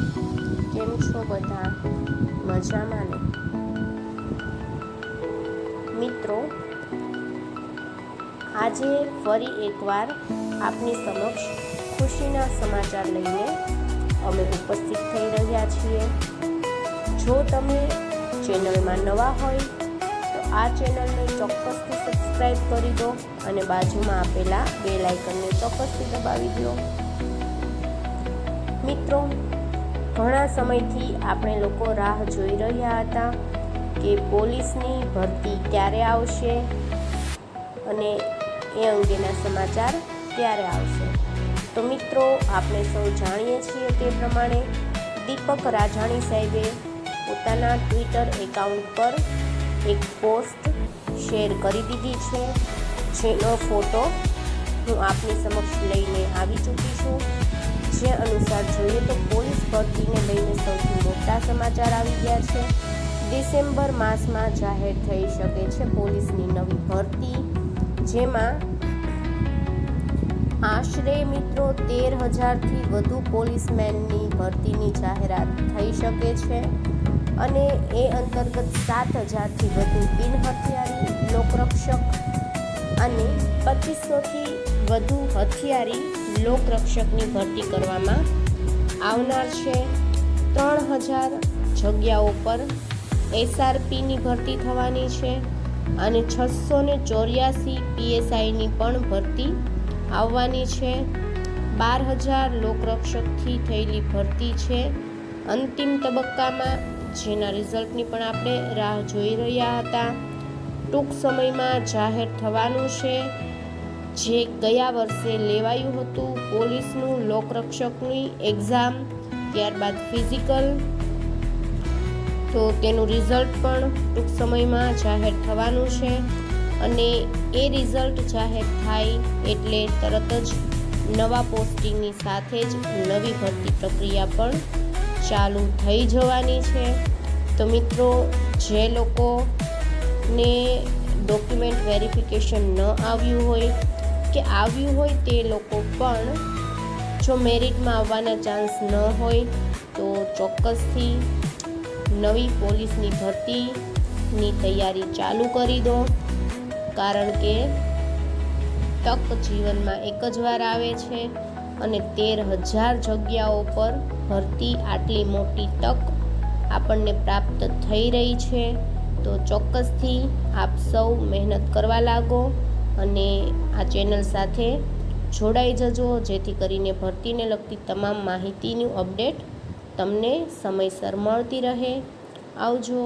કેમ છો બધા? મજામાં ને? મિત્રો, આજે ફરી એકવાર આપની સમક્ષ ખુશીના સમાચાર લઈને અમે ઉપસ્થિત થઈ રહ્યા છીએ. જો તમે ચેનલમાં નવા હોય, તો આ ચેનલને ચોક્કસથી સબસ્ક્રાઈબ કરી દો અને બાજુમાં આપેલા બે લાઇકનને ચોક્કસથી દબાવી દો. મિત્રો ઘણા સમયથી આપણે લોકો રાહ જોઈ રહ્યા હતા કે પોલીસની ભરતી ક્યારે આવશે અને એ અંગેના સમાચાર ક્યારે આવશે. તો મિત્રો, આપણે સૌ જાણીએ છીએ તે પ્રમાણે દીપક રાજાણી સાહેબે પોતાના ટ્વિટર એકાઉન્ટ પર એક પોસ્ટ શેર કરી દીધી છે, જેનો ફોટો હું આપની સમક્ષ લઈને આવી ચૂકી જે અનુસાર જોઈએ તો પોલીસ ભરતીને લઈને સૌથી મોટા સમાચાર આવી ગયા છે. ડિસેમ્બર માસમાં જાહેર થઈ શકે છે પોલીસની નવી ભરતી, જેમાં આશરે મિત્રો તેર હજારથી વધુ પોલીસમેનની ભરતીની જાહેરાત થઈ શકે છે અને એ અંતર્ગત સાત હજારથી વધુ બિન હથિયારી લોકરક્ષક અને પચીસોથી વધુ હથિયારી લોકરક્ષકની ભરતી કરવામાં આવનાર છે. ત્રણ હજાર જગ્યાઓ પર એસઆરપીની ભરતી થવાની છે અને છસો ને ચોર્યાસી પીએસઆઈની પણ ભરતી આવવાની છે. બાર હજાર લોકરક્ષકથી થયેલી ભરતી છે. અંતિમ તબક્કામાં જેના રિઝલ્ટની પણ આપણે રાહ જોઈ રહ્યા હતા. ટૂંક સમયમાં જાહેર થવાનું છે. જે ગયા વર્ષે લેવાયું હતું પોલીસનું લોકરક્ષકની એક્ઝામ ત્યારબાદ ફિઝિકલ તો તેનું રિઝલ્ટ પણ ટૂંક સમયમાં જાહેર થવાનું છે અને એ રિઝલ્ટ જાહેર થાય એટલે તરત જ નવા પોસ્ટિંગની સાથે જ નવી ભરતી પ્રક્રિયા પણ ચાલુ થઈ જવાની છે. તો મિત્રો, જે લોકોને ડોક્યુમેન્ટ વેરિફિકેશન ન આવ્યું હોય કે આવ્યું હોય તે લોકો પણ જો મેરિટમાં આવવાના ચાન્સ ન હોય, તો ચોક્કસથી નવી પોલીસની ભરતીની તૈયારી ચાલુ કરી દો. કારણ કે તક જીવનમાં એક જ વાર આવે છે અને તેર હજાર જગ્યાઓ પર ભરતી આટલી મોટી તક આપણને પ્રાપ્ત થઈ રહી છે. તો ચોક્કસથી આપ સૌ મહેનત કરવા લાગો. અને આ ચેનલ સાથે જોડાઈ જજો, જેથી કરીને ભરતીને લગતી તમામ માહિતીનું અપડેટ તમને સમયસર મળતી રહે. આવજો.